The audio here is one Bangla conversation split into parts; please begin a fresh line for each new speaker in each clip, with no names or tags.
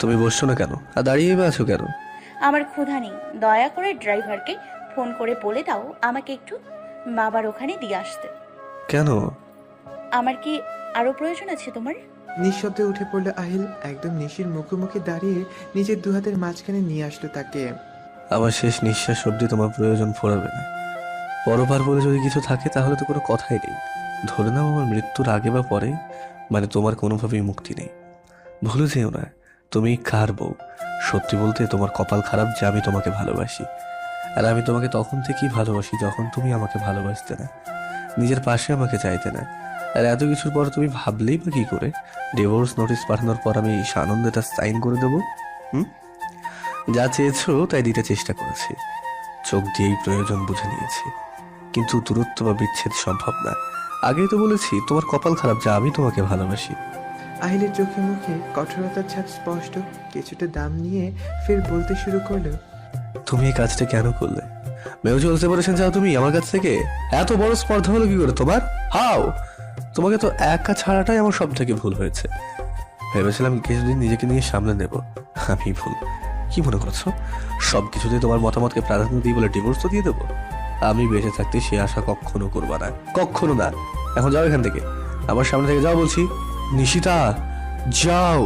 তুমি বসছো না কেন? আর দাঁড়িয়ে আছো কেন?
আমার ক্ষুধা নেই। দয়া করে ড্রাইভারকে ফোন করে বলে দাও আমাকে একটু বাবার ওখানে দিয়ে আসতে।
কেন?
আমার কি আরও প্রয়োজন আছে তোমার?
নিঃশব্দে উঠে পড়ল আহিল একদম নিশির মুখোমুখি দাঁড়িয়ে নিজের দু হাতের মাঝখানে নিয়ে আসলো তাকে।
আমার শেষ নিঃশ্বাস অব্দি তোমার প্রয়োজন ফোরাবে না। পরবার বলে যদি কিছু থাকে তাহলে তো কোনো কথাই নেই। ধরে নাও আমার মৃত্যুর আগে বা পরে মানে তোমার কোনোভাবেই মুক্তি নেই। ভুলে যেও না। তুমি কার বউ? সত্যি বলতে তোমার কপাল খারাপ যে আমি তোমাকে ভালোবাসি। আর আমি তোমাকে তখন থেকেই ভালোবাসি যখন তুমি আমাকে ভালোবাসতে না। নিজের পাশে আমাকে চাইতে না। আর এত কিছুর পর তুমি ভাবলেই বা কী করে? ডিভোর্স নোটিশ পাঠানোর পর আমি আনন্দেটা সাইন করে দেবো? হুম? যা চেয়েছো তাই দিতে চেষ্টা করেছি। চোখ দিয়েই প্রয়োজন বুঝে নিয়েছি। কিন্তু দূরত্ব বা বিচ্ছেদ সম্ভব না। আগেই তো বলেছি, তোমার কপাল খারাপ যা আমি তোমাকে ভালোবাসি।
আহিলের চোখে মুখে কঠোরতার ছাপ স্পষ্ট, কিছুটা দাম নিয়ে ফের বলতে শুরু করল,
তুমি এই কাজটা কেন করলে? মিউচুয়াল সেপারেশন চাও তুমি আমার কাছ থেকে এত বড় স্পর্ধা হলো কি করে তোমার? হাও! তোমাকে তো একা ছাড়াটাই আমার সব থেকে ভুল হয়েছে। ভেবেছিলাম কিছুদিন নিজেকে নিয়ে সামলে নেব। আমি ভুল। কি মনে করছ? সব কিছুতে তোমার মতামতকে প্রাধান্য দিই বলে ডিভোর্স তো দিয়ে দেবো। আমি বেঁচে থাকতে সে আশা কখনো করবা না। কখনো না। এখন যাও এখান থেকে। আমার সামনে থেকে যাও বলছি। নিশিতা যাও।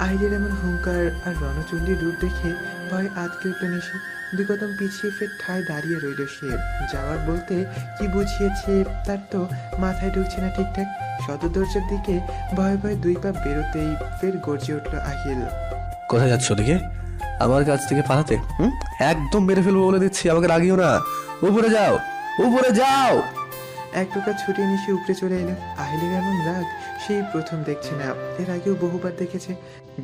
আহিলের এমন হুঙ্কার আর রণচণ্ডীর রূপ দেখে ভয় আটকে উঠল নিশি। দুই কদম পিছিয়ে ফের ঠায় দাঁড়িয়ে রইল সে। যাওয়ার বলতে কি বুঝিয়েছে তার তো মাথায় ঢুকছে না ঠিকঠাক। সদর দরজার দিকে ভয়ে ভয়ে দুই পা বেরোতেই ফের গর্জে উঠল আহিল।
কোথায় যাচ্ছ ওদিকে? আমার কাছ থেকে পালাতে? হুম? একদম মেরে ফেলব বলে দিচ্ছি আমাকে রাগিও না। উপরে যাও উপরে যাও।
এক টোকা ছুটিয়ে নিশে উপরে চলে এলো। আহিলের এমন রাগ সেই প্রথম দেখছে না। এর আগেও বহুবার দেখেছে।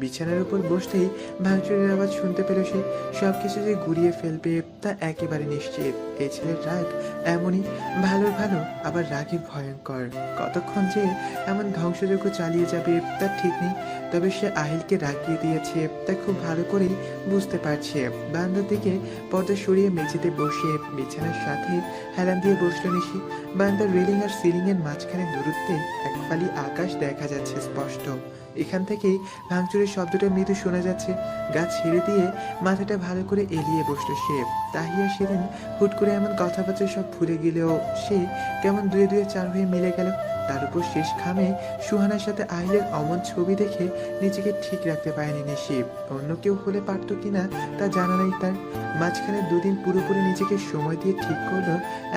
বিছানার উপর বসতেই ভাঙচুরের আওয়াজ শুনতে পেল সে। সব কিছু যে গুড়িয়ে ফেলবে তা একেবারে নিশ্চিত। এই ছেলের রাগ এমনই ভালো ভালো, আবার রাগে ভয়ঙ্কর। কতক্ষণ যে এমন ধ্বংসযজ্ঞ চালিয়ে যাবে তা ঠিক নেই, তবে সে আহিলকে রাগিয়ে দিয়েছে, তা খুব ভালো করেই বুঝতে পারছে। বারান্দার দিকে পর্দা সরিয়ে মেঝেতে বসে বিছানার সাথে হেলান দিয়ে বসল নিশি। বারান্দার রেলিং আর সিলিং এর মাঝখানে দূরত্বে এক ফালি আকাশ দেখা যাচ্ছে স্পষ্ট। এখান থেকেই ভাঙচুরের শব্দটা মৃদু শোনা যাচ্ছে। গাছ ছেড়ে দিয়ে মাথাটা ভালো করে এলিয়ে বসল সে। তাহিয়া সেদিন হুট করে এমন কথাবার্তা সব ভুলে গেলেও সে কেমন দুয়ে দুয়ে চার হয়ে মিলে গেল। তার উপর শেষ খামে সুহানার সাথে আহিলের অমন ছবি দেখে নিজেকে ঠিক রাখতে পারেনি নিশি অন্য কেউ হলে পারতো কিনা তা জানা নেই তার। মাঝখানে দুদিন পুরোপুরি নিজেকে সময় দিয়ে ঠিক করল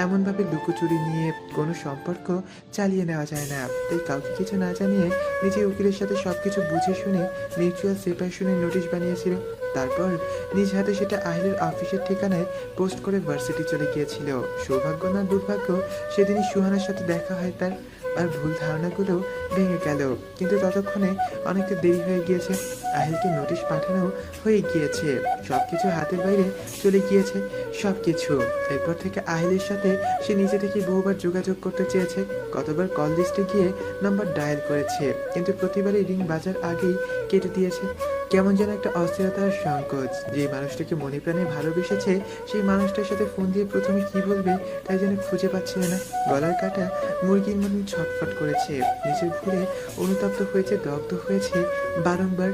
এমনভাবে লুকোচুরি নিয়ে কোনো সম্পর্ক চালিয়ে নেওয়া যায় না। তাই কাউকে কিছু না জানিয়ে নিজে উকিলের সাথে সবকিছু বুঝে শুনে মিউচুয়াল সেপারেশনের নোটিশ বানিয়েছিল। তারপর নিজ হাতে সেটা আহিলের অফিসের ঠিকানায় পোস্ট করে ভার্সিটি চলে গিয়েছিল। সৌভাগ্য না দুর্ভাগ্য, সেদিনই সুহানার সাথে দেখা হয় তার আর ভুল ধারণাগুলো ভেঙে গেল। কিন্তু ততক্ষণে অনেকটা দেরি হয়ে গিয়েছে। আহিলকে নোটিশ পাঠানো হয়ে গিয়েছে। সবকিছু হাতের বাইরে চলে গিয়েছে সবকিছু। এরপর থেকে আহিলের সাথে সে নিজে থেকে বহুবার যোগাযোগ করতে চেয়েছে। কতবার কল লিস্টে গিয়ে নাম্বার ডায়াল করেছে। কিন্তু প্রতিবারই রিং বাজার আগেই কেটে দিয়েছে। কেমন যেন একটা অস্থিরতার সংকোচ। যে মানুষটাকে মনে প্রাণে ভালোবেসেছে, সেই মানুষটার সাথে ফোন দিয়ে প্রথমে কি বলবে তাই যেন খুঁজে পাচ্ছিল না। গলার কাটা মুরগির মনে ছটফট করেছে। নিজের ঘুরে অনুতপ্ত হয়েছে, দগ্ধ হয়েছে, বারংবার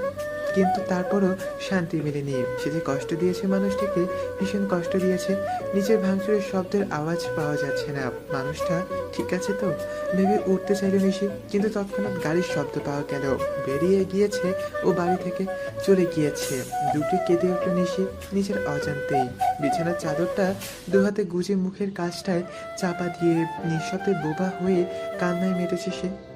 কিন্তু তারপরও শান্তি মেলেনি। সে যে কষ্ট দিয়েছে মানুষটিকে, ভীষণ কষ্ট দিয়েছে। নিজের ভাঙচুরের শব্দের আওয়াজ পাওয়া যাচ্ছে না। মানুষটা, ঠিক আছে তো? ভেবে উঠতে চাইল নিশি, কিন্তু তৎক্ষণাৎ গাড়ির শব্দ পাওয়া গেল। বেরিয়ে গিয়েছে ও বাড়ি থেকে চলে গিয়েছে। দুটি কেঁদে উঠল নিশি নিজের অজান্তেই। বিছানার চাদরটা দুহাতে গুজে মুখের কাজটায় চাপা দিয়ে নিঃশব্দে বোবা হয়ে কান্নায় মেতেছে সে।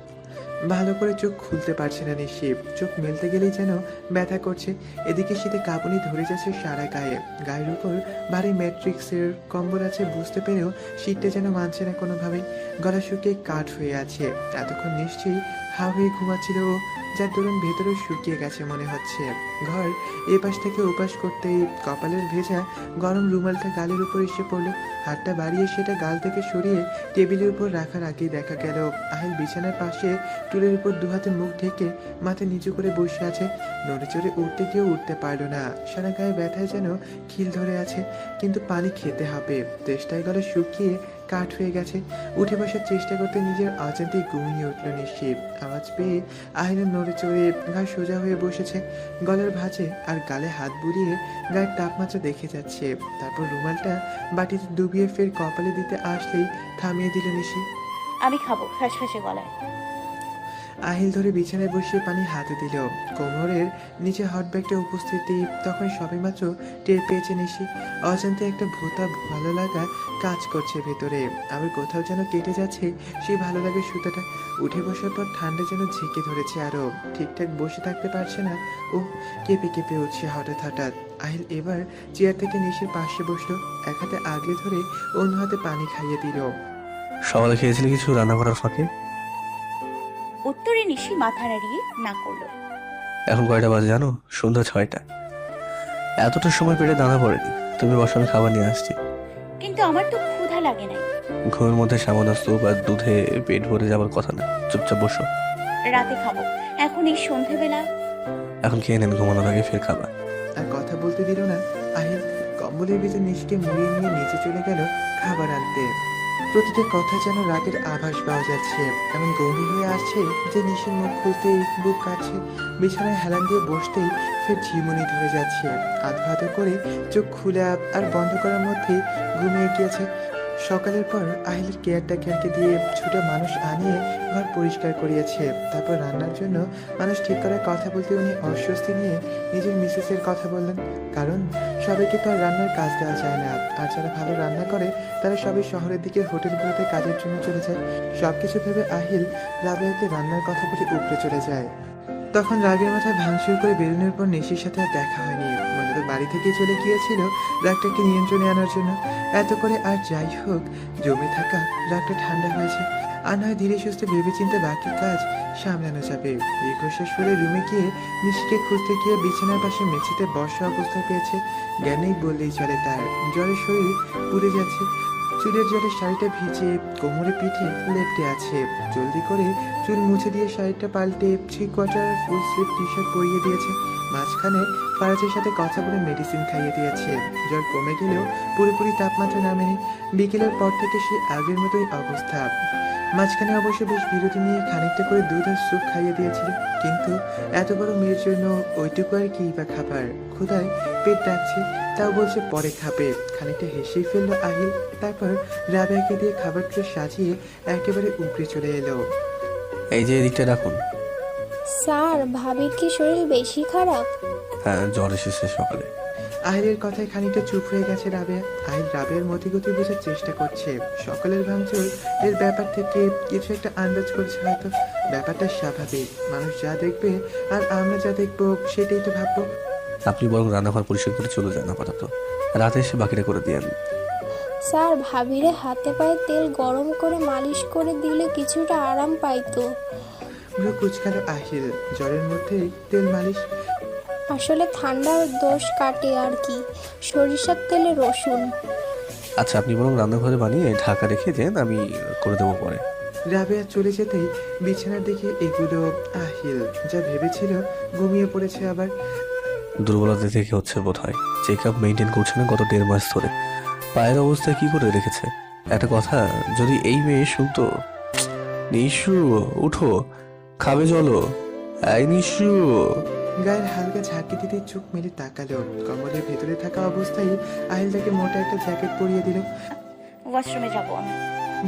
ভালো করে চোখ খুলতে পারছে না নিশিব। চোখ মেলতে গেলেই যেন ব্যথা করছে। এদিকে শীতে কাঁপুনি ধরে যাচ্ছে সারা গায়ে। গায়ের উপর ভারী ম্যাট্রিক্সের কম্বল আছে বুঝতে পেরেও শীতটা যেন মানছে না কোনোভাবেই। গলা শুকিয়ে কাঠ হয়ে আছে। এতক্ষণ নিশ্চয়ই হা হয়ে ঘুমাচ্ছিল ও যার দরুন ভেতরে শুকিয়ে গেছে মনে হচ্ছে। ঘর এ পাশ থেকে ওপাশ করতেই কপালের ভেজা গরম রুমালটা গালের উপর এসে পড়ল। হাতটা বাড়িয়ে সেটা গাল থেকে সরিয়ে টেবিলের উপর রাখার আগেই দেখা গেল আহিল বিছানার পাশে টুলের উপর দুহাতে মুখ ঢেকে মাথা নিচু করে বসে আছে। নড়ে চড়ে উঠতে গিয়েও উঠতে পারল না। সারা গায়ে ব্যথায় যেন খিল ধরে আছে, কিন্তু পানি খেতে হবে। তেষ্টায় গলে শুকিয়ে কাঠ হয়ে গেছে। উঠে বসার চেষ্টা করতে নিজের অজান্তেই ঘুমিয়ে উঠল নিশ্চিত আওয়াজ পেয়ে আহিনা নড়ে চড়ে গায়ে সোজা হয়ে বসেছে। গলার ভাঁজে আর গালে হাত বুলিয়ে গায়ের তাপমাত্রা দেখে যাচ্ছে। তারপর রুমালটা বাটিতে ডুবিয়ে ফের কপালে দিতে আসলেই থামিয়ে দিল নিশি
আমি খাব, ফ্যাসফ্যাসে গলায়।
আহিল ধরে বিছানায় বসিয়ে পানি হাতে দিল। কোমরের নিচে হট ব্যাগটা উপস্থিতি তখন সবেমাত্র টের পেয়েছে নিশি। অজান্তে একটা ভোতা ভালো লাগা কাজ করছে ভেতরে। আবার কোথাও যেন কেটে যাচ্ছে সেই ভালো লাগে সুতাটা। উঠে বসার পর ঠান্ডা যেন ঝেঁকে ধরেছে আরও। ঠিকঠাক বসে থাকতে পারছে না। ও কেঁপে কেঁপে উঠছে হঠাৎ হঠাৎ। আহিল এবার চেয়ার থেকে নিশির পাশে বসল, এক হাতে আগলে ধরে অন্য হাতে পানি খাইয়ে দিল।
সকালে খেয়েছিলে কিছু রান্না করার ফাঁকে?
উত্তরে নিশি মাথা নাড়িয়ে না করল।
এখন কয়টা বাজে জানো? সন্ধ্যা ছয়টা। এতটা সময় পেটে দানা পড়েনি। তুমি বসো আমি খাবার নিয়ে আসছি।
কিন্তু আমার তো ক্ষুধা লাগে নাই।
ঘুমের মধ্যে সামান্য স্তূপ আর দুধে পেট ভরে যাবার কথা না। চুপচাপ বসো।
রাতে খাব। এখন এই সন্ধেবেলা।
এখন খেয়ে নেন ঘুমানোর আগে ফের খাবার
আর কথা বলতে দিল না। আহিল কম্বলের ভিতর নিশকে মুড়িয়ে নিয়ে নিচে চলে গেল খাবার আনতে। প্রতিটা কথা যেন রাগের আভাস পাওয়া যাচ্ছে। এমন গভীর হয়ে আসছে যে নিশির মুখ খুলতেই, বুক কাছে বিছানায় হেলান দিয়ে বসতেই সে ঝিমুনি ধরে যাচ্ছে। আধো আধো করে চোখ খুলে আর বন্ধ করার মধ্যে ঘুমিয়ে গিয়েছে সকালের পর আহিলের কেয়ারটাকারকে দিয়ে ছুটে মানুষ আনিয়ে ঘর পরিষ্কার করিয়েছে। তারপর রান্নার জন্য মানুষ ঠিক করার কথা বলতে উনি অস্বস্তি নিয়ে নিজের মিসেসের কথা বললেন, কারণ সবাইকে তো আর রান্নার কাজ দেওয়া যায় না। আর যারা ভালো রান্না করে, তারা সবাই শহরের দিকে হোটেলগুলোতে কাজের জন্য চলে যায়। সবকিছু ভেবে আহিল রাবেয়াকে রান্নার কথা বলে উপরে চলে যায়। তখন রাগের মাথায় ভাঙচুর করে বেরোনোর পর নেশির সাথে আর দেখা হয়নি। বাড়ি থেকে চলে গিয়েছিল রাগটাকে নিয়ন্ত্রণে আনার জন্য। এত করে আর যাই হোক, জমে থাকা রাগটা ঠান্ডা হয়েছে। আর নয়, ধীরে সুস্থে ভেবেচিন্তে বাকি কাজ সামলানো যাবে। দীর্ঘশ্বাস ফেলে রুমে গিয়ে নিশিকে খুঁজতে গিয়ে বিছানার পাশে মেঝেতে বর্ষা অবস্থা পেয়েছে। জ্ঞানেই বললেই চলে তার। জ্বরে শরীর পুড়ে যাচ্ছে। চুলের জলে শাড়িটা ভিজে কোমরে পিঠে লেপটে আছে। জলদি করে চুল মুছে দিয়ে শাড়িটা পাল্টে three quarter full sleeve T shirt পরিয়ে দিয়েছে। মাঝখানে ফারাজের সাথে কথা বলে মেডিসিন খাইয়ে দিয়েছে জ্বর কমে গেলেও পুরোপুরি তাপমাত্রা নামেনি। বিকেলের পর থেকে সে আগের মতোই অবস্থা। মাঝখানে অবশ্য বেশ বিরতি নিয়ে খানিকটা করে দুধ আর স্যুপ খাইয়ে দিয়েছিল, কিন্তু এত বড় মেয়ের জন্য ওইটুকু আর কি বা খাবার? ক্ষুধায় পেট ডাকছে, তাও বলছে পরে খাবে। খানিকটা হেসেই ফেলল আহিল, তারপর রাবেয়াকে দিয়ে খাবার ট্রে সাজিয়ে একেবারে উপরে চলে এলো।
এই যে এদিকটা রাখুন
স্যার ভাবির কি শরীর বেশি খারাপ?
হ্যাঁ জ্বর এসেছে সকালে।
আহিলের কথায় খানিকটা চুপ হয়ে গেছে রাবেয়া। আহিল রাবেয়ার মতিগতি বোঝার চেষ্টা করছে। সকলের ভাঙচুর। এর ব্যাপার থেকে কিছু একটা আন্দাজ করছে হয়তো। ব্যাপারটা স্বাভাবিক। মানুষ যা দেখবে আর আমরা যা দেখব সেটাই তো ভাববো।
আপনি বরং রান্নাঘর পরিষ্কার করে চলে যান আপাতত। রাতে এসে বাকিটা করে দিয়ে
স্যার ভাবিরে হাতে পায়ে তেল গরম করে মালিশ করে দিলে কিছুটা আরাম পাইতো।
ভ্রু কুচকালো আহিল জ্বরের মধ্যেই তেল মালিশ।
আসলে ঠান্ডার দোষ কাটে আর কি। সরিষার তেলে রসুন।
আচ্ছা আপনি বরং রান্নাঘরে বানিয়ে ঢাকা রেখে দেন আমি করে দেবো পরে।
রাবেয়া চলে যেতেই বিছানার দিকে এগুলো আহিল যা ভেবেছিল ঘুমিয়ে পড়েছে আবার।
দুর্বলতা থেকে হচ্ছে বোধ হয় চেক আপ মেনটেন করছে না গত দেড় মাস ধরে। পায়ের অবস্থা কি করে রেখেছে? একটা কথা যদি এই মেয়ে শুনতো নিশু উঠো। খাবে চলো। এই নিশু।
গায়ের হালকা ঝাঁকি দিতে চোখ মেলে তাকালো। কমলের ভেতরে থাকা অবস্থায় আহিল তাকে মোটা একটা জ্যাকেট পরিয়ে দিল।
ওয়াশরুমে যাব আমি।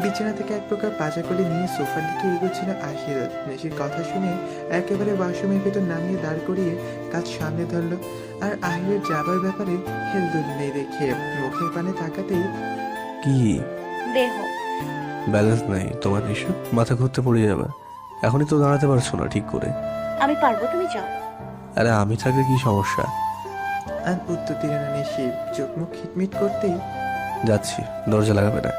বিছানা থেকে এক প্রকার পাজা করে নিয়ে সোফার দিকে এগোচ্ছিল আহিল। নেশির কথা শুনে একেবারে ওয়াশরুমের ভেতর নামিয়ে দাঁড় করিয়ে কাজ সামনে ধরলো। আর আহিলের যাবার ব্যাপারে হেলদোল নেই দেখে। মুখের পানে তাকাতেই
কি?
বের হো
ব্যালেন্স নাই। তোমার নিশু? মাথা ঘুরতে পড়ে যাবে। এখনই তো দাঁড়াতে পারছ না ঠিক করে।
আমি পারব তুমি যাও।
আরে আমি থাকলে কি সমস্যা?
আর উত্তর দিলেন না নেশি চোখ মুখ খিটমিট করতেই।
যাচ্ছি দরজা লাগাবে না।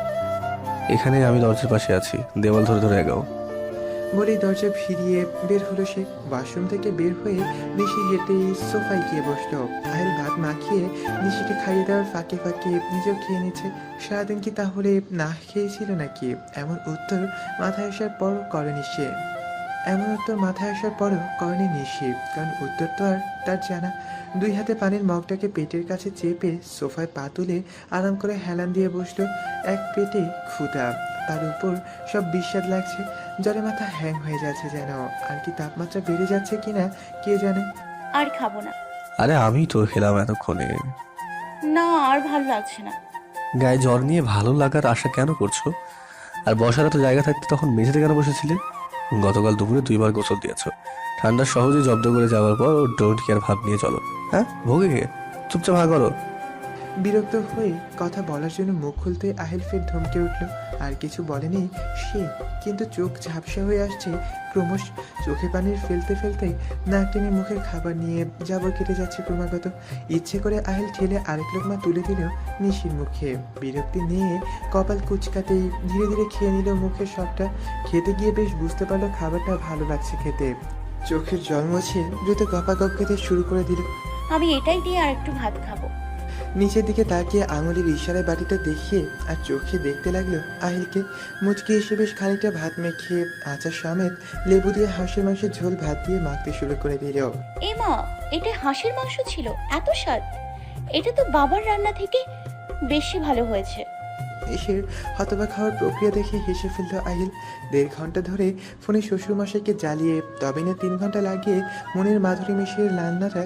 এখানে আমি দরজার পাশে আছি দেওয়াল ধরে ধরে এগাও।
বলেই দরজা ফিরিয়ে বের হলো সে। ওয়াশরুম থেকে বের হয়ে নিশি হেঁটে সোফায় গিয়ে বসল। আহিল ভাত মাখিয়ে নিশিকে খাইয়ে দেওয়ার ফাঁকে ফাঁকে নিজেও খেয়ে নিচ্ছে। সারাদিন কি তাহলে না খেয়েছিল নাকি? এমন উত্তর মাথায় আসার পরও করেনি সে। এমন উত্তর মাথায় আসার পরও করেনি নিশি। কারণ উত্তর তো আর তার জানা। দুই হাতে পানির মগটাকে পেটের কাছে চেপে সোফায় পা তুলে আরাম করে হেলান দিয়ে বসল। এক পেটে ক্ষুধা। তার উপর সব বিস্বাদ লাগছে। জ্বরে মাথা হ্যাং হয়ে যাচ্ছে যেন। আর কি তাপমাত্রা বেড়ে যাচ্ছে কিনা কে জানে?
আর খাব না।
আরে আমি তো খেলাম এতক্ষণে।
না আর ভালো লাগছে না।
গায়ে জ্বর নিয়ে ভালো লাগার আশা কেন করছ? আর বসার তো জায়গা থাকতে তখন মেঝেতে কেন বসেছিলে? গতকাল দুপুরে দুইবার গোসল দিয়েছ। ঠান্ডা সহজে জব্দ করে যাওয়ার পর ও ডোন্ট কেয়ার ভাব নিয়ে চলো। হ্যাঁ ভোগে গে চুপচাপ হা করো।
বিরক্ত হয়ে কথা বলার জন্য মুখ খুলতে আহিল ফের ধমকে উঠল। আর কিছু বলেনি সে। কিন্তু চোখ ঝাপসা হয়ে আসছে। ক্রমশ চোখে পানির ফেলতে ফেলতে নাক টেনে মুখের খাবার নিয়ে জাবর কেটে যাচ্ছে ক্রমাগত। ইচ্ছে করে আহিল ঠেলে আরেক লোকমা তুলে দিল নিশির মুখে। বিরক্তি নিয়ে কপাল কুচকাতেই ধীরে ধীরে খেয়ে নিল মুখের সবটা। খেতে গিয়ে বেশ বুঝতে পারল খাবারটা ভালো লাগছে খেতে। চোখের জল মুছে দ্রুত গপাগপ খেতে শুরু করে দিল।
আমি এটাই দিয়ে আর একটু ভাত খাব।
নিচের দিকে তাকিয়ে আঙুলের ইশারায় বাটিটা দেখিয়ে আর চোখে দেখতে লাগল আহিলকে। মুচকি এসে বেশ খানিকটা ভাত মেখে আচার সমেত লেবু দিয়ে হাঁসের মাংসের ঝোল ভাত দিয়ে মাখতে শুরু করে দিল।
এ মা এটা হাঁসের মাংস ছিল এত স্বাদ। এটা তো বাবার রান্না থেকে বেশি ভালো হয়েছে।
এসের হতবাক হওয়ার প্রক্রিয়া দেখে হেসে ফেলল আহিল। দেড় ঘণ্টা ধরে ফোনে শ্বশুরমশাইকে জ্বালিয়ে তবে না তিন ঘণ্টা লাগিয়ে মনের মাধুরী মিশিয়ে রান্নাটা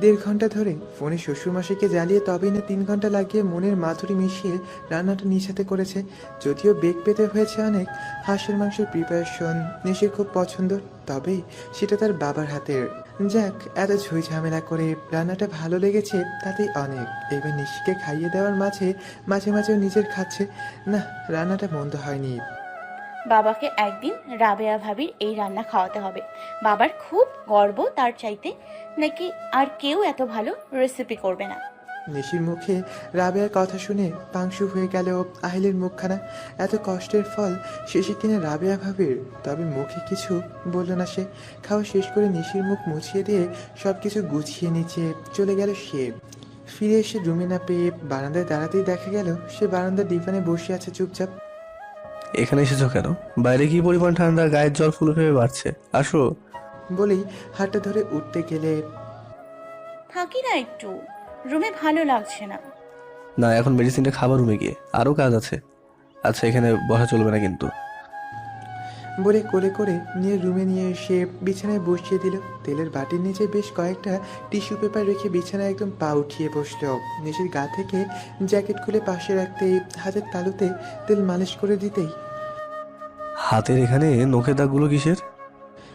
দেড় ঘণ্টা ধরে ফোনে শ্বশুরমশাইকে জ্বালিয়ে তবেই না তিন ঘণ্টা লাগিয়ে মনের মাধুরী মিশিয়ে রান্নাটা নিশাতে করেছে। যদিও বেগ পেতে হয়েছে অনেক, হাঁসের মাংসের প্রিপারেশন নিশির খুব পছন্দ তবে সেটা তার বাবার হাতের। যাক, এত ঝুই ঝামেলা করে রান্নাটা ভালো লেগেছে, তাতেই অনেক। এবার নিশিকে খাইয়ে দেওয়ার মাঝে মাঝে মাঝেও নিজের খাচ্ছে। না, রান্নাটা মন্দ হয়নি।
বাবাকে একদিন রাবেয়া ভাবির এই রান্না খাওয়াতে হবে। বাবার খুব গর্ব তার চাইতে, নাকি আর কেউ এত ভালো রেসিপি করবে না।
নিশির মুখে রাবেয়ার কথা শুনে পাংশু হয়ে গেল আহিলের মুখখানা। এত কষ্টের ফল শেষে কিনা রাবেয়া ভাবির, তবে মুখে কিছু বলল না সে। খাওয়া শেষ করে নিশির মুখ মুছিয়ে দিয়ে সব কিছু গুছিয়ে নিচে চলে গেল সে। ফিরে এসে রুমে না পেয়ে বারান্দায় দাঁড়াতেই দেখা গেল, সে বারান্দার ডিফানে বসে আছে চুপচাপ।
এখানে এসেছ কেন? বাইরে কি পরিমাণ ঠান্ডা? গায়ের জল ফুল ভেবে বাড়ছে। আসো।
বলি হাতটা ধরে উঠতে গেলে
থাকি না একটু। রুমে ভালো লাগছে না।
না এখন মেডিসিনটা খাবার রুমে গিয়ে। আরও কাজ আছে। আচ্ছা এখানে বসা চলবে না কিন্তু।
বলে কোলে করে নিয়ে রুমে নিয়ে এসে বিছানায় বসিয়ে দিল। তেলের বাটির নিচে বেশ কয়েকটা টিস্যু পেপার রেখে বিছানায় একদম পা উঠিয়ে বসল। নিজের গা থেকে জ্যাকেট খুলে পাশে রাখতেই হাতের তালুতে তেল মালিশ করে দিতেই
হাতের এখানে নখের দাগগুলো কিসের?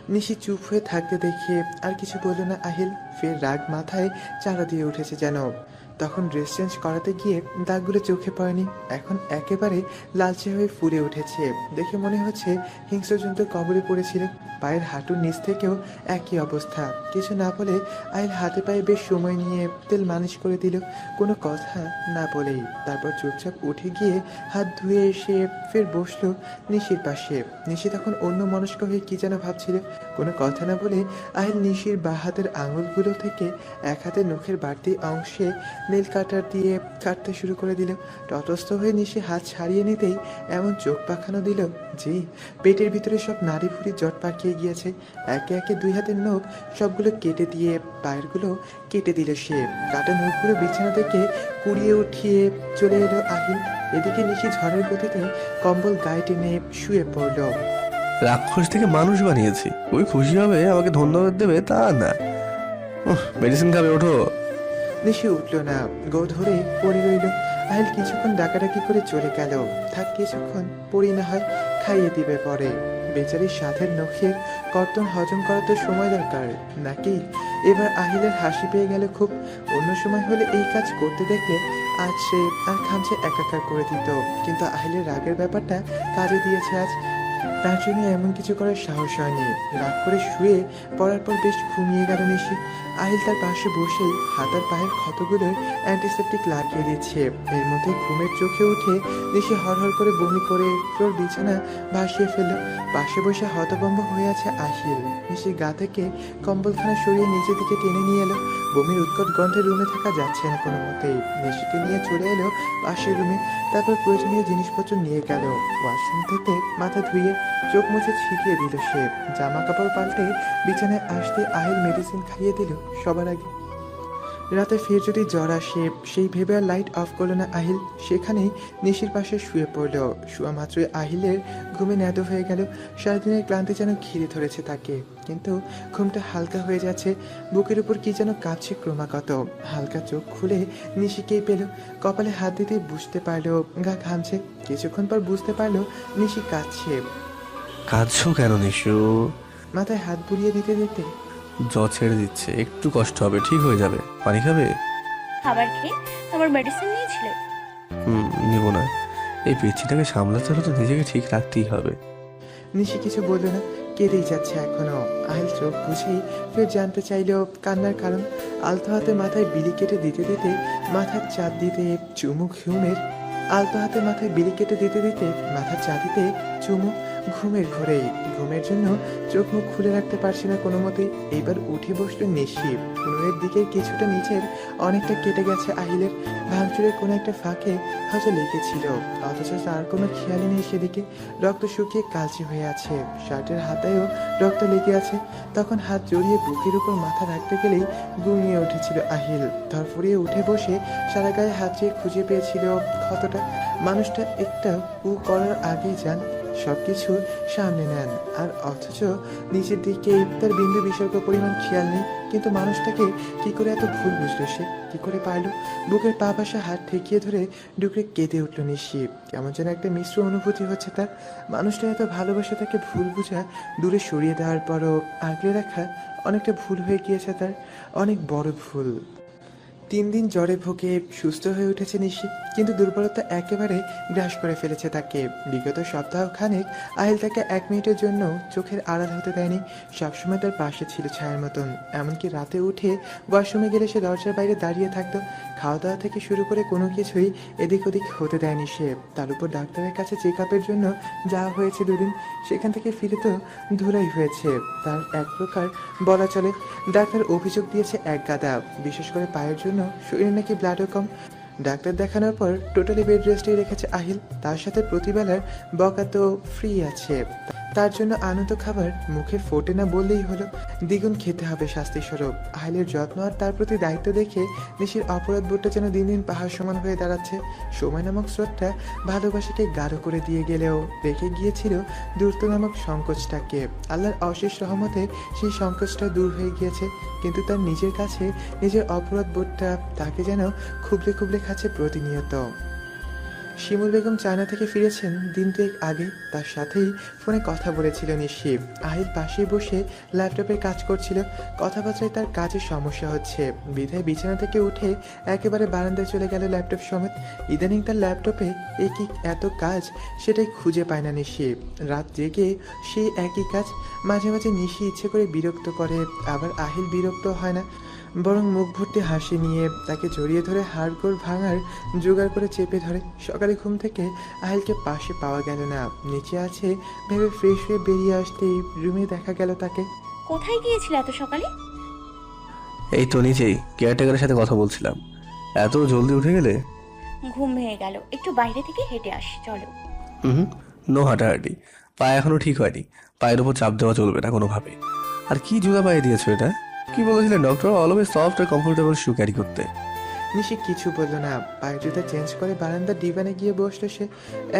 নিশি চুপ হয়ে থাকতে দেখে আর কিছু বলল না। আহিল ফের রাগ মাথায় চারা দিয়ে উঠেছে যেন। তখন ড্রেস চেঞ্জ করাতে গিয়ে দাগগুলো চোখে পড়েনি। এখন একেবারে লালচে হয়ে ফুলে উঠেছে। দেখে মনে হচ্ছে হিংস্র জন্তু কবরে পড়েছিল। পায়ের হাঁটুর নিচ থেকেও একই অবস্থা। কিছু না বলে আইল হাতে পায়ে বেশ সময় নিয়ে তেল মালিশ করে দিল। কোনো কথা না বলেই তারপর চুপচাপ উঠে গিয়ে হাত ধুয়ে এসে ফের বসল নিশির পাশে। নিশি তখন অন্য মনস্ক হয়ে কি যেন ভাবছিল, কোনো কথা না বলে আহিল নিশির বা হাতের আঙুলগুলো থেকে এক হাতে নখের বাড়তি অংশে নীল কাটার দিয়ে কাটতে শুরু করে দিল। তটস্থ হয়ে নিশি হাত ছাড়িয়ে নিতেই এমন চোখ পাখানো দিল যে পেটের ভিতরে সব নাড়ি ভুড়ি জট পাকিয়ে গিয়েছে। একে একে দুই হাতের নখ সবগুলো কেটে দিয়ে পায়েরগুলো কেটে দিল সে। কাটা নখগুলো বিছানা থেকে কুড়িয়ে উঠিয়ে চলে এলো আহিল। এদিকে নিশি ঝড়ের গতিতে কম্বল গায়ে টেনে শুয়ে পড়ল।
রাক্ষস থেকে মানুষ বানিয়েছি। ওই খুশি হবে আমাকে ধন্যবাদ দেবে তা না। মেডিসিন খাবে ওঠো।
নিশি উঠল না গো ধরে পড়ে রইল। আহিল কিছুক্ষণ ডাকাডাকি করে চলে গেল। থাক কিছুক্ষণ পড়ি না হয় খাইয়ে দিবে পরে। বেচারির সাথের নখের কর্তন হজম করা তো সময় দরকার নাকি? এবার আহিলের হাসি পেয়ে গেল খুব। অন্য সময় হলে এই কাজ করতে দেখলে আজ সে আর খামছে একাকার করে দিত। কিন্তু আহিলের রাগের ব্যাপারটা কাজে দিয়েছে আজ। তার জন্য এমন কিছু করার সাহস হয়নি। রাগ করে শুয়ে পড়ার পর বেশ ঘুমিয়ে গেল নিশি। আহিল তার পাশে বসেই হাতার পায়ের ক্ষতগুলোর অ্যান্টিসেপটিক লাগিয়ে দিচ্ছে। এর মধ্যে ঘুমের চোখে উঠে নিশি হরহর করে বমি করে ফ্লোর বিছানা ভাসিয়ে ফেলল। পাশে বসে হতভম্ব হয়ে আছে আহিল। নিশির গা থেকে কম্বলখানা সরিয়ে নিচের দিকে টেনে নিয়ে এলো। বমির উৎকট গন্ধে রুমে থাকা যাচ্ছে না কোনো মতেই। মেশিকে নিয়ে চলে এলো পাশের রুমে, তারপর প্রয়োজনীয় জিনিসপত্র নিয়ে গেল। ওয়াশরুম থেকে মাথা ধুয়ে চোখ মুছে ছিটিয়ে দিল সে। জামা কাপড় পাল্টে বিছানায় আসতে আহিল মেডিসিন খাইয়ে দিল। সবার আগে রাতে ফের যদি জ্বর আসে সেই ভেবে আর লাইট অফ করল না আহিল। সেখানেই নিশির পাশে শুয়ে পড়ল। শুয়া মাত্রই আহিলের ঘুমে ন্যাদ হয়ে গেল। সারাদিনের ক্লান্তি যেন ঘিরে ধরেছে তাকে। কিন্তু ঘুমটা হালকা হয়ে যাচ্ছে বুকের উপর কি যেন কাঁপছে ক্রমাগত। হালকা চোখ খুলে নিশিকেই পেল। কপালে হাত দিতে বুঝতে পারল গা ঘামছে। কিছুক্ষণ পর বুঝতে পারল নিশি কাঁদছে।
কাঁদছো কেন নিশু?
মাথায় হাত বুলিয়ে দিতে দিতে
জ্বর ছেড়ে দিচ্ছে। একটু কষ্ট হবে ঠিক হয়ে যাবে। পানি খাবে?
খাবার খেয়ে তোমার মেডিসিন নিয়েছিলে?
হুম নিব না। এই পিচ্ছিটাকে সামলাতে হলে তো নিজেকে ঠিক রাখতেই হবে।
নিশি কিছু বলল না কেঁদেই যাচ্ছে এখনও। আহিল চোখ বুঝেই ফের জানতে চাইলো কান্নার কারণ। আলতো হাতে মাথায় বিলি কেটে দিতে দিতে মাথার চাপ দিতে চুমু ঘুমের আলতো হাতে মাথায় বিলি কেটে দিতে দিতে মাথার চা দিতে চুমু ঘুমের ঘোরেই, ঘুমের জন্য চোখ মুখ খুলে রাখতে পারছি না কোনো মতেই। এইবার উঠে বসল নিশি নুয়ের দিকে কিছুটা নিচের অনেকটা কেটে গেছে আহিলের। ভাঙচুরের কোনো একটা ফাঁকে হয়তো লেগেছিল। অথচ তার কোনো খেয়ালই নেই সেদিকে। রক্ত শুকিয়ে কালচে হয়ে আছে। শার্টের হাতায়ও রক্ত লেগে আছে। তখন হাত জড়িয়ে বুকের উপর মাথা রাখতে গেলেই ঘুমিয়ে উঠেছিল আহিল। ধরফরিয়ে উঠে বসে সারা গায়ে হাত চেয়ে খুঁজে পেয়েছিল ক্ষতটা মানুষটা একটা উ করার আগেই যান সবকিছু সামনে নেন। আর অথচ নিচের দিকে তার বিন্দু বিসর্গ পরিমাণ খেয়াল নেই, কিন্তু মানুষটাকে কি করে এত ভুল বুঝলো সে? কি করে পারল? বুকের পা পাশে হাত ঠেকিয়ে ধরে ডুকরে কেঁদে উঠল নিশি কেমন যেন একটা মিশ্র অনুভূতি হচ্ছে তার। মানুষটা এত ভালোবাসা তাকে ভুল বোঝা, দূরে সরিয়ে দেওয়ার পরও আগলে রাখা অনেকটা ভুল হয়ে গিয়েছে তার। অনেক বড় ভুল। তিন দিন জ্বরে ভোগে সুস্থ হয়ে উঠেছে নিশি, কিন্তু দুর্বলতা একেবারে গ্রাস করে ফেলেছে তাকে। বিগত সপ্তাহ খানেক আহিল তাকে এক মিনিটের জন্য চোখের আড়াল হতে দেয়নি, সবসময় তার পাশে ছিল ছায়ার মতন। এমনকি রাতে উঠে ওয়াশরুমে গেলে সে দরজার বাইরে দাঁড়িয়ে থাকতো। খাওয়া দাওয়া থেকে শুরু করে কোনো কিছুই এদিক ওদিক হতে দেয়নি সে। তার উপর ডাক্তারের কাছে চেক আপের জন্য যাওয়া হয়েছে দুদিন, সেখান থেকে ফিরে তো ধুলাই হয়েছে। তার এক প্রকার বলা চলে, ডাক্তার অভিযোগ দিয়েছে এক গাদা, বিশেষ করে পায়ের জন্য শরীরে নাকি ব্লাডও কম। ডাক্তার দেখানোর পর টোটালি বেড রেস্টেই রেখেছে আহিল। তার সাথে প্রতিবেলার বকা তো ফ্রি আছে। তার জন্য আনন্দ খাবার মুখে ফোটে না বললেই হলো, দ্বিগুণ খেতে হবে শাস্তি স্বরূপ আহিলের যত্ন আর তার প্রতি দায়িত্ব দেখে দেশের অপরাধ বোধটা যেন দিন দিন পাহাড় সমান হয়ে দাঁড়াচ্ছে। সময় নামক স্রোতটা ভালোবাসাকে গাঢ় করে দিয়ে গেলেও রেখে গিয়েছিল দূরত্ব নামক সংকোচটাকে। আল্লাহর অশেষ রহমতে সেই সংকোচটা দূর হয়ে গিয়েছে, কিন্তু তার নিজের কাছে নিজের অপরাধ বোধটা তাকে যেন খুবলে খুবলে খাচ্ছে প্রতিনিয়ত। শিমুল বেগম চায়না থেকে ফিরেছেন দিন দুয়েক আগে। তার সাথেই ফোনে কথা বলেছিল নিশিব আহিল পাশে বসে ল্যাপটপে কাজ করছিল। কথাবার্তায় তার কাজের সমস্যা হচ্ছে। বিধায় বিছানা থেকে উঠে একেবারে বারান্দায় চলে গেল ল্যাপটপ সমেত। ইদানিং তার ল্যাপটপে একই এত কাজ, সেটাই খুঁজে পায় না নিশিব রাত জেগে সেই একই কাজ মাঝে মাঝে নিশি ইচ্ছে করে বিরক্ত করে। আবার আহিল বিরক্ত হয় না। বরং মুখ ভর্তি হাসি নিয়ে তাকে জড়িয়ে ধরে হাড়গোড় ভাঙার জোগাড় করে চেপে ধরে। সকালে ঘুম থেকে আহিলকে পাশে পাওয়া গেল না। নিচে আছে ভেবে ফ্রেশ হয়ে বেরিয়ে আসতেই রুমে দেখা গেল তাকে।
কোথায় গিয়েছিলে এত সকালে?
এই তো নিচেই কেয়ারটেকারের সাথে কথা বলছিলাম। এত জলদি উঠে গেলে?
ঘুম ভেঙে গেল। একটু বাইরে থেকে হেঁটে আসি চলো।
হুম নো হাঁটাহাঁটি। পা এখনও ঠিক হয়নি। পায়ের উপর চাপ দেওয়া চলবে না কোনোভাবে। আর কি জুতা পায়ে দিয়েছ এটা? কি বলেছিলেন ডক্টর অলওয়েজ সফট আর কমফোর্টেবল শু ক্যারি করতে।
নিশি কিছু বলল না পায়ের জুতা চেঞ্জ করে বারান্দার ডিভানে গিয়ে বসল সে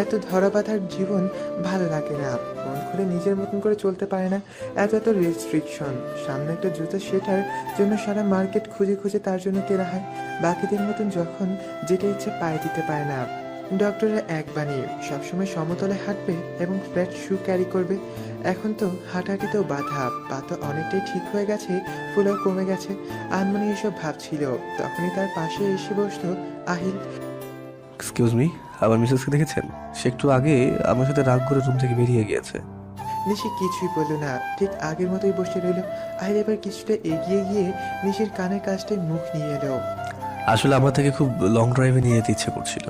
এত ধরা বাঁধার জীবন ভালো লাগে না। মন খুলে নিজের মতন করে চলতে পারে না, এত এত রেস্ট্রিকশন সামনে একটা জুতা সেটার জন্য সারা মার্কেট খুঁজে খুঁজে তার জন্য কেনা হয়। বাকিদের মতন যখন যেটা ইচ্ছে পায়ে দিতে পারে না। ডক্টরের এক বাণী সবসময় সমতলে হাঁটবে এবং ফ্ল্যাট শু ক্যারি করবে। এখন তো হাঁটাহাঁটিতেও বাধা পা তো অনেকটাই ঠিক হয়ে গেছে ফুলও কমে গেছে। আনমনি এসব ভাবছিল তখনই তার পাশে এসে বসল আহিল।
এক্সকিউজ মি আবার মিসেসকে দেখেছেন? সে একটু আগে আমার সাথে রাগ করে রুম থেকে বেরিয়ে গিয়েছে।
নিশি কিছুই বলল না ঠিক আগের মতোই বসে রইল। আহিল এবার কিছুটা এগিয়ে গিয়ে নিশির কানের কাছটায় মুখ নিয়ে এলো।
আসলে আমার থেকে খুব লং ড্রাইভে নিয়ে যেতে ইচ্ছে করছিল।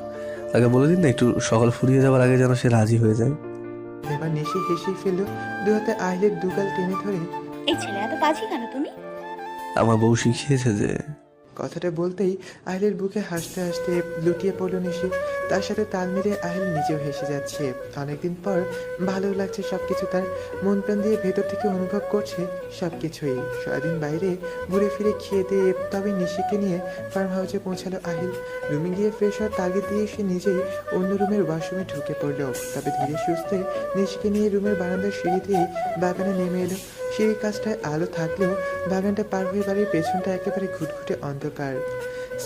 তাকে বলে দিন না একটু সকাল ফুরিয়ে যাওয়ার আগে যেন সে রাজি হয়ে যায়।
এবার নিশি হেসে ফেলল দু হাতে আহিলের দুগাল টেনে ধরে।
এই ছেলে এত বাজি কেন তুমি?
আমার বউ শিখিয়েছে যে
কথাটা বলতেই আহিলের বুকে হাসতে হাসতে লুটিয়ে পড়ল নিশি। তার সাথে তাল মিলে আহিল নিজেও হেসে যাচ্ছে। অনেকদিন পর ভালো লাগছে সবকিছু, তার মন প্রাণ দিয়ে ভেতর থেকে অনুভব করছে সবকিছুই। সারাদিন বাইরে ঘুরে ফিরে খেয়ে দিয়ে তবে নিশিকে নিয়ে ফার্ম হাউসে পৌঁছালো আহিল। রুমে গিয়ে ফ্রেশ হওয়ার তাগিদ দিয়ে সে নিজেই অন্য রুমের ওয়াশরুমে ঢুকে পড়ল। তবে ধীরে সুস্থে নিশিকে নিয়ে রুমের বারান্দার সিঁড়ি দিয়ে বাগানে নেমে এলো। সিঁড়ির কাজটায় আলো থাকলেও বাগানটা পার হয়ে বাড়ির পেছনটা একেবারে ঘুটঘুটে অন্ধকার।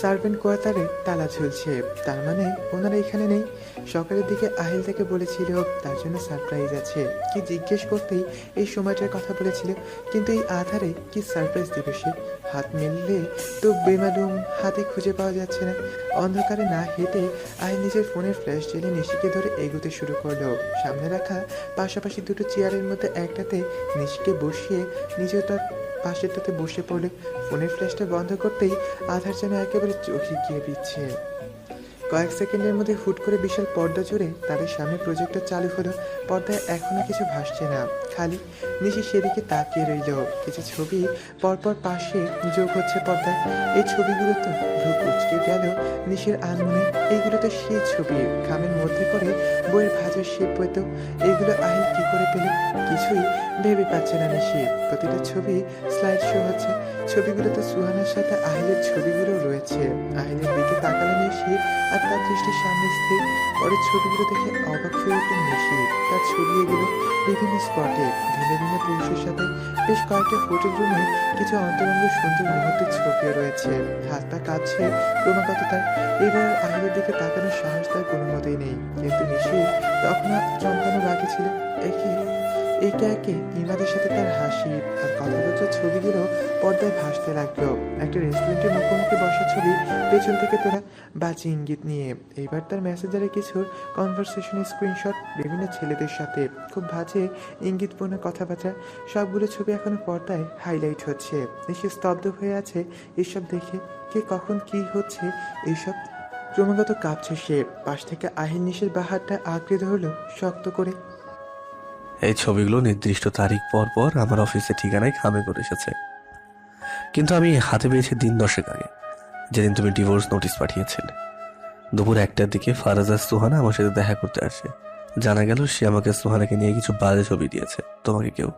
সার্ভেন্ট কোয়ার্টারে তালা ঝুলছে। তার মানে ওনারা এখানে নেই। সকালের দিকে আহিল তাকে বলেছিল, তার জন্য সারপ্রাইজ আছে। কি জিজ্ঞেস করতেই এই সময়টার কথা বলেছিল, কিন্তু এই আধারে কি সারপ্রাইজ দেবে সে? হাত মিললে তো বেমালুম, হাতে খুঁজে পাওয়া যাচ্ছে না। অন্ধকারে না হেঁটে আহিল নিজের ফোনের ফ্ল্যাশ জেলে নিশিকে ধরে এগোতে শুরু করল। সামনে রাখা পাশাপাশি দুটো চেয়ারের মধ্যে একটাতে নিশিকে বসিয়ে নিজেও তার পাশেরটাতে বসে পড়লে ফোনের ফ্ল্যাশটা বন্ধ করতেই আধার যেন একেবারে চোখে গিয়ে দিচ্ছে। কয়েক সেকেন্ডের মধ্যে হুট করে বিশাল পর্দা জুড়ে তাদের সামনে প্রজেক্টটা চালু হলো। পর্দায় এখনও কিছু ভাসছে না। খালি। নিশি সেদিকে তাকিয়ে রইল। কিছু ছবি পরপর পাশে যোগ হচ্ছে পর্দায়। এই ছবিগুলো তো ভ্রু কুচকে গেল নিশির আনমনে। এইগুলো তো সেই ছবি। খামের মধ্যে করে বইয়ের ভাজের শেপ পেত এইগুলো আহিল কি করে পেল কিছুই ভেবে পাচ্ছে না নিশি। প্রতিটা ছবি স্লাইড শো হচ্ছে। ছবিগুলোতে সুহানার সাথে আহিলের ছবিগুলো রয়েছে। আহিলের দিকে তাকালো নিশি আর তার দৃষ্টির সামনে স্থির। পরের ছবিগুলো দেখে অবাক হয়ে উঠল নিশি। তার ছবি এগুলো বিভিন্ন স্পটে ভিন্ন ভিন্ন পুরুষের সাথে বেশ কয়েকটা হোটেল রুমে কিছু অন্তরঙ্গ সুন্দর মুহূর্তের ছবিও রয়েছে। হাত পা কাঁপছে ক্রমাগত তার এবার আহিলের দিকে তাকানোর সাহস তার কোনো মতেই নেই। কিন্তু নিশি তখন চমকানো বাকি ছিল একই একে একে ইমাদের সাথে তার হাসি আর কথাবার্তার ছবিগুলো পর্দায় ভাসতে লাগল। একটা রেস্টুরেন্টের মুখোমুখি বসা ছবি পেছন থেকে তোলা বাজে ইঙ্গিত নিয়ে। এইবার তার মেসেঞ্জারে কিছু কনভারসেশনের স্ক্রিনশট বিভিন্ন ছেলেদের সাথে। খুব বাজে ইঙ্গিতপূর্ণ কথাবার্তা। সবগুলো ছবি এখনও পর্দায় হাইলাইট হচ্ছে। এসে স্তব্ধ হয়ে আছে এসব দেখে কে কখন কি হচ্ছে এইসব ক্রমাগত কাঁপছে সে। পাশ থেকে আহিল নিশের বাহারটা আঁকড়ে ধরলো শক্ত করে।
এই ছবিগুলো নির্দিষ্ট তারিখ পর পর আমার অফিসের ঠিকানায় খামে করে এসেছে। কিন্তু আমি হাতে পেয়েছি দিন দশেক আগে, যেদিন তুমি ডিভোর্স নোটিশ পাঠিয়েছিলে। দুপুর একটার দিকে ফারাজা সুহানা আমার সাথে দেখা করতে আসে। জানা গেল সে আমাকে সুহানাকে নিয়ে কিছু বাজে ছবি দিয়েছে, তোমাকে কেউ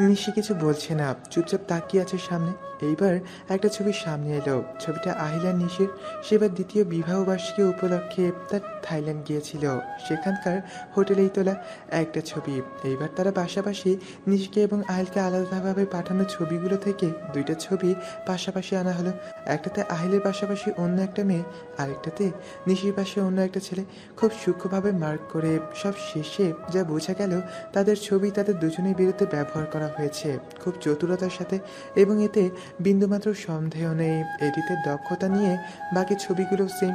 নিশি কিছু বলছে না। চুপচাপ তাকিয়ে আছে সামনে। এইবার একটা ছবি সামনে এলো। ছবিটা আহিলা নিশির। সেবার দ্বিতীয় বিবাহ বার্ষিকী উপলক্ষে তার থাইল্যান্ড গিয়েছিল। সেখানকার হোটেলেই তোলা একটা ছবি। এইবার তারা পাশাপাশি নিশিকে এবং আহিলকে আলাদাভাবে পাঠানো ছবিগুলো থেকে দুইটা ছবি পাশাপাশি আনা হলো। একটাতে আহিলের পাশাপাশি অন্য একটা মেয়ে, আরেকটাতে নিশির পাশে অন্য একটা ছেলে। খুব সূক্ষ্মভাবে মার্ক করে সব শেষে যা বোঝা গেল, তাদের ছবি তাদের দুজনের বিরুদ্ধে ব্যবহার করা হয়েছে খুব চতুরতার সাথে এবং এতে বিন্দুমাত্র সন্দেহ নেই। এটিতে দক্ষতা নিয়ে বাকি ছবিগুলো সেম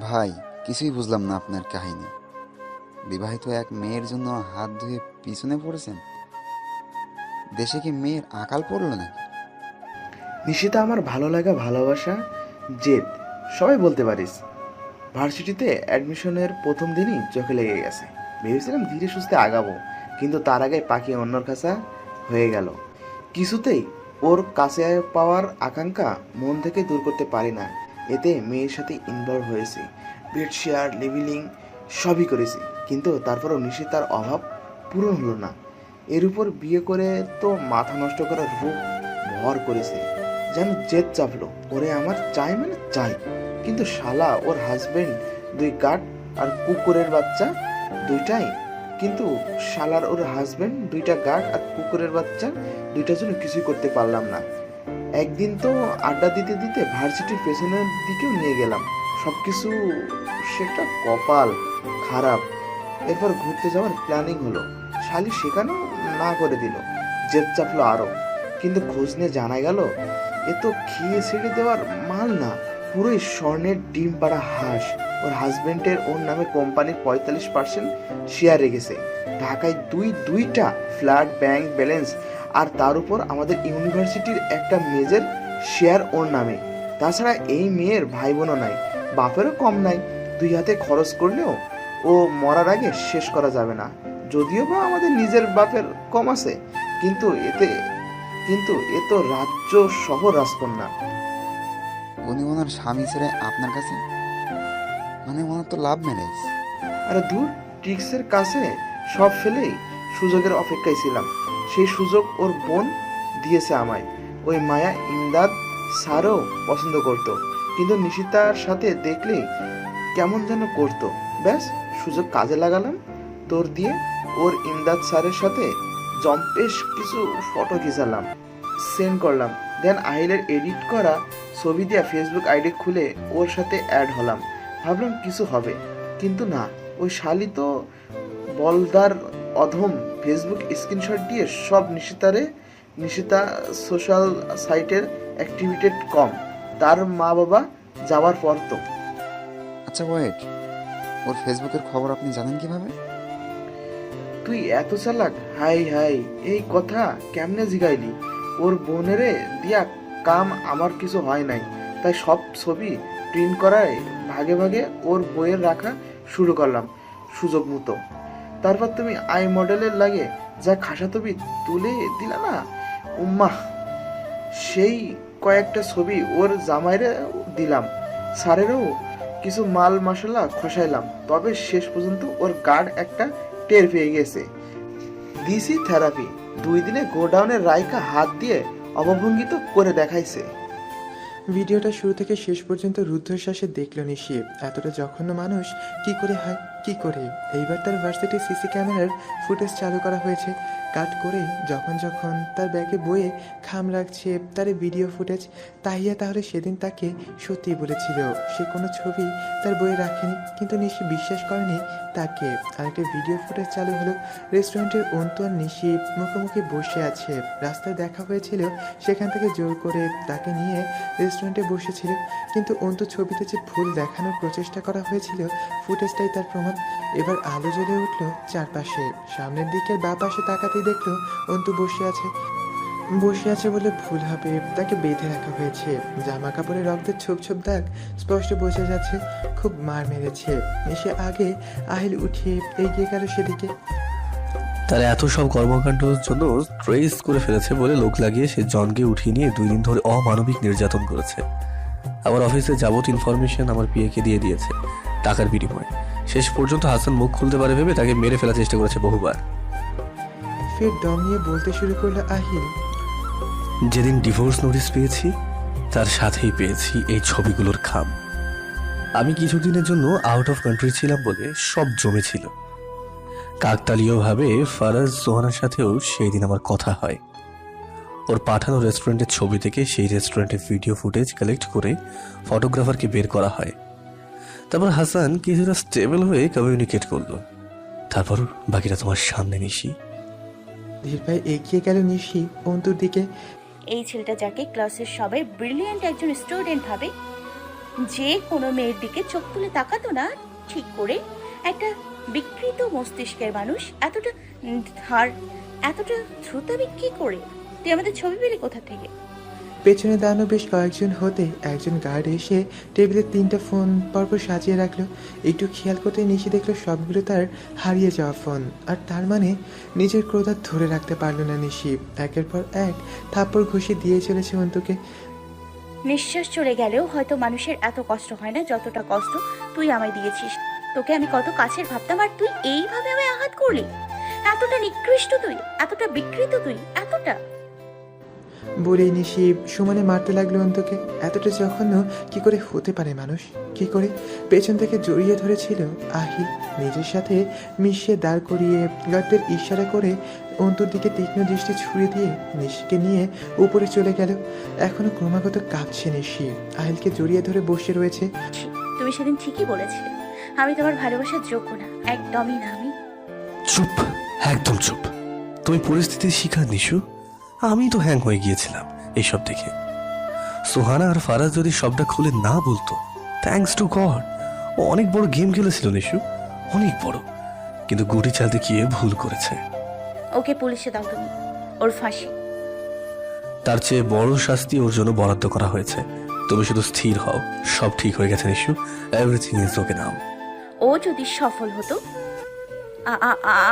ভাই কিছুই বুঝলাম না আপনার কাহিনী। বিবাহিত এক মেয়ের জন্য হাত ধুয়ে পিছনে পড়েছেন? দেশে কি মেয়ের আকাল পড়ল নাকি?
নিশিতা আমার ভালো লাগা ভালোবাসা জেদ সবাই বলতে পারিস। ভার্সিটিতে অ্যাডমিশনের প্রথম দিনই চোখে লেগে গেছে। ভেবেছিলাম ধীরে সুস্থে আগাবো। কিন্তু তার আগে পাখি অন্যর কাছা হয়ে গেল। কিছুতেই ওর কাছে পাওয়ার আকাঙ্ক্ষা মন থেকে দূর করতে পারি না। এতে মেয়ের সাথে ইনভলভ হয়েছি। বেড শেয়ার লিভিলিং সবই করেছি। কিন্তু তারপরও নিশিতার অভাব পূরণ হলো না। এর উপর বিয়ে করে তো মাথা নষ্ট করার রূপ ভর করেছে। যেন জেদ চাপলো। ওরে আমার চাই মানে চাই। কিন্তু শালা, ওর হাজবেন্ড দুই কাঠ আর কুকুরের বাচ্চা, দুইটাই কিন্তু শালার ওর হাজবেন্ড দুইটা গার্ড আর কুকুরের বাচ্চা দুইটার জন্য কিছুই করতে পারলাম না। একদিন তো আড্ডা দিতে দিতে ভার্সিটির পেছনের দিকেও নিয়ে গেলাম। সব কিছু সেটা কপাল, খারাপ। এরপর ঘুরতে যাওয়ার প্ল্যানিং হলো। শালি সেখানেও না করে দিল, জেদ চাপলো আরও। কিন্তু খোঁজ নিয়ে জানা গেল, এ তো খেয়ে ছেড়ে দেওয়ার মাল না। পুরোই স্বর্ণের ডিম পাড়া হাঁস। ওর হাজবেন্ডের ওর নামে কোম্পানির পঁয়তাল্লিশ পার্সেন্ট শেয়ার রেখেছে ঢাকায় দুই, দুইটা ফ্ল্যাট, ব্যাংক ব্যালেন্স আর তার উপর আমাদের ইউনিভার্সিটির একটা মেজের শেয়ার ওর নামে। তাছাড়া এই মেয়ের ভাই বোনও নাই, বাপেরও কম নাই। দুই হাতে খরচ করলেও ও মরার আগে শেষ করা যাবে না। যদিও বা আমাদের নিজের বাপের কম আছে, কিন্তু এতে, কিন্তু এ তো রাজ্য সহ রাজকন্যা।
উনি ওনার স্বামী ছেড়ে আপনার কাছে? মানে ওনার তো লাভ ম্যারেজ।
আরে দূর, ট্রিক্সের কাছে সব ফেলেই সুযোগের অপেক্ষায় ছিলাম। সেই সুযোগ ওর বোন দিয়েছে আমায়। ওই মায়া ইমদাদ স্যারও পছন্দ করত। কিন্তু নিশিতার সাথে দেখলে কেমন যেন করতো। ব্যাস, সুযোগ কাজে লাগালাম। তোর দিয়ে ওর ইমদাদ স্যারের সাথে জম্পেশ কিছু ফটো খিচালাম। সেন্ড করলাম। দেন আহিলের এডিট করা ছবি দিয়ে ফেসবুক আইডি খুলে ওর সাথে অ্যাড হলাম। ভাবলাম কিছু হবে কিন্তু না। ওই শালি তো বলদার অধম ফেসবুক স্ক্রিনশট দিয়ে সব নিশিতারে নিশিতা সোশ্যাল সাইটের অ্যাক্টিভিটেড কম। তার মা বাবা যাওয়ার পর তো।
আচ্ছা ওয়েট। ওর ফেসবুকের খবর আপনি জানেন কীভাবে?
তুই এত চালাক? হাই হাই এই কথা কেমনে জিগাইলি? ওর বোনেরে দিয়া কাম আমার কিছু হয় নাই। তাই সব ছবি প্রিন্ট করায় ভাগে ভাগে ওর বইয়ের রাখা শুরু করলাম, সুযোগ মতো। তারপর তুমি আই মডেলের লাগে যা খাসা ছবি তুলে দিলা না, উম্মাহ! সেই কয়েকটা ছবি ওর জামাইরে দিলাম, স্যারেরও কিছু মাল মশলা খসাইলাম, তবে শেষ পর্যন্ত ওর গার্ড একটা টের পেয়ে গেছে। দিসি থেরাপি দুই দিনে গোডাউনের রাইকা হাত দিয়ে অবভঙ্গিত করে দেখাইছে।
ভিডিওটা শুরু থেকে শেষ পর্যন্ত রুদ্ধশ্বাসে দেখল নিশি এতটা জঘন্য মানুষ কি করে হয়? কি করে? এইবার তার ভার্সিটি সিসি ক্যামেরার ফুটেজ চালু করা হয়েছে। কাট করে যখন যখন তার ব্যাগে বইয়ে খাম লাগছে, তার ভিডিও ফুটেজ তাহিয়া তাহলে সেদিন তাকে সত্যিই বলেছিল। সে কোনো ছবি তার বইয়ে রাখেনি, কিন্তু নিশি বিশ্বাস করেনি তাকে। আরেকটা ভিডিও ফুটেজ চালু হলো রেস্টুরেন্টের অন্তু আর নিশি মুখোমুখি বসে আছে। রাস্তায় দেখা হয়েছিল, সেখান থেকে জোর করে তাকে নিয়ে রেস্টুরেন্টে বসেছিল, কিন্তু অন্তু ছবিতে যে ভুল দেখানোর প্রচেষ্টা করা হয়েছিল ফুটেজটাই তার প্রমাণ এবার আলো জ্বলে উঠল চারপাশে। সামনের দিকের বা পাশে তাকাতেই দেখল অন্তু বসে আছে। বসে আছে বলে ভুল হবে, তাকে বেঁধে রাখা হয়েছে। জামা কাপড়ে রক্তের ছোপ ছোপ দাগ স্পষ্ট বোঝা যাচ্ছে, খুব মার মেরেছে। এসে আগে আহিল উঠিয়ে এগিয়ে গেল সেদিকে।
তার এত সব কর্মকাণ্ডের জন্য ট্রেস করে ফেলেছে বলে লোক লাগিয়ে সে জনকে উঠিয়ে নিয়ে দুই দিন ধরে অমানবিক নির্যাতন করেছে। আমার অফিসে যাবত ইনফরমেশন আমার পিএকে দিয়ে দিয়েছে, টাকার বিনিময়ে। শেষ পর্যন্ত হাসান মুখ খুলতে পারে ভেবে তাকে মেরে ফেলার চেষ্টা করেছে বহুবার।
ফের দম নিয়ে বলতে শুরু করল আহিল।
যেদিন ডিভোর্স নোটিশ পেয়েছি তার সাথেই পেয়েছি এই ছবিগুলোর খাম। আমি কিছুদিনের জন্য আউট অফ কান্ট্রি ছিলাম বলে সব জমেছিল। কাকতালীয়ভাবে ফারাজ সোহানার সাথেও সেই দিন আমার কথা হয়। ওর পাঠানো রেস্টুরেন্টের ছবি থেকে সেই রেস্টুরেন্টের ভিডিও ফুটেজ কালেক্ট করে ফটোগ্রাফারকে বের করা হয়। তারপর হাসান কিছুটা স্টেবল হয়ে কমিউনিকেট করল। তারপর বাকিটা তোমার সামনে নিশি
ধীর পায়ে এগিয়ে গেল নিশি অন্তুর দিকে।
এই ছেলেটা যাকে ক্লাসের সবাই ব্রিলিয়েন্ট একজন স্টুডেন্ট ভাবে যে কোনো মেয়ের দিকে চোখ তুলে তাকাতো না ঠিক করে একটা বিকৃত মস্তিষ্কের মানুষ এতটা ধার এতটা দ্রুতবে কি করে? তুই আমাদের ছবি পেলি কোথা থেকে?
পেছনে দাঁড়ানো বেশ কয়েকজন হতে একজন গার্ড এসে টেবিলে তিনটা ফোন পরপর সাজিয়ে রাখল। একটু খেয়াল করতে নিশি দেখল সবগুলো তার হারিয়ে যাওয়া ফোন আর তার মানে নিজের ক্রোধার ধরে রাখতে পারল না নিশি একের পর এক থাপ্পড় ঘুষি দিয়ে চলেছে অন্তুকে।
নিঃশ্বাস চলে গেলেও হয়তো মানুষের এত কষ্ট হয় না যতটা কষ্ট তুই আমায় দিয়েছিস। তোকে আমি কত কাছের ভাবতাম আর তুই এইভাবে আমায় আঘাত করলি? এতটা নিকৃষ্ট তুই, এতটা বিকৃত তুই, এতটা।
বলেই নিশি সমানে মারতে লাগল অন্তকে। এতটা জঘন্য কি করে হতে পারে মানুষ? কি করে? পেছন থেকে জড়িয়ে ধরেছিল আহিল। নিজের সাথে মিশিয়ে দাঁড় করিয়ে গার্ডদের ইশারা করে অন্তুর দিকে তীক্ষ্ণ দৃষ্টি ছুড়ে দিয়ে নিশিকে নিয়ে উপরে চলে গেল। এখনও ক্রমাগত কাঁপছে নিশি। আহিলকে জড়িয়ে ধরে বসে রয়েছে।
তুমি সেদিন ঠিকই বলেছিলে। আমি তোমার ভালোবাসার যোগ্য না একদমই না আমি।
চুপ একদম চুপ। তুমি পরিস্থিতির শিকার নিশু। আমি তো হ্যাং হয়ে গিয়েছিলাম এইসব দেখে। সোহানা আর ফারাজ যদি সবটা খুলে না বলতো থ্যাঙ্কস টু গড ও অনেক বড় গেম খেলেছিল নিশু। অনেক বড়। কিন্তু গুটি চালতে গিয়ে ভুল করেছে।
ওকে পুলিশে দাও তুমি। ওর ফাঁসি।
তার চেয়ে বড় শাস্তি ওর জন্য বরাদ্দ করা হয়েছে। তুমি শুধু স্থির হও সব ঠিক হয়ে গেছে Nishu. Everything is okay now
ও যদি সফল হতো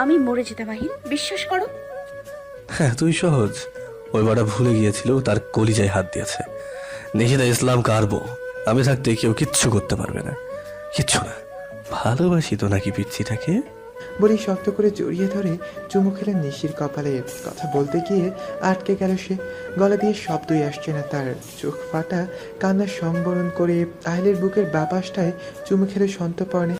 আমি মরে যেতাম আহিল। বিশ্বাস করো।
হ্যাঁ তুই সহজ। ওই বাটা ভুলে গিয়েছিল, তার কলিজায় হাত দিয়েছে। নিশিদা ইসলাম কারবো, আমি থাকতে কেউ কিচ্ছু করতে পারবে না। কিচ্ছু না। ভালোবাসি তো নাকি পিচ্ছিটাকে?
বলি শক্ত করে জড়িয়ে ধরে চুমু খেলেন নিশির কপালে। কথা বলতে গিয়ে আটকে গেল সে। গলা দিয়ে শব্দই আসছে না তার। চোখ ফাটা কান্নার সংবরণ করে আহিলের বুকের বাপাসটায় চুমু খেলে সন্তপর্ণে।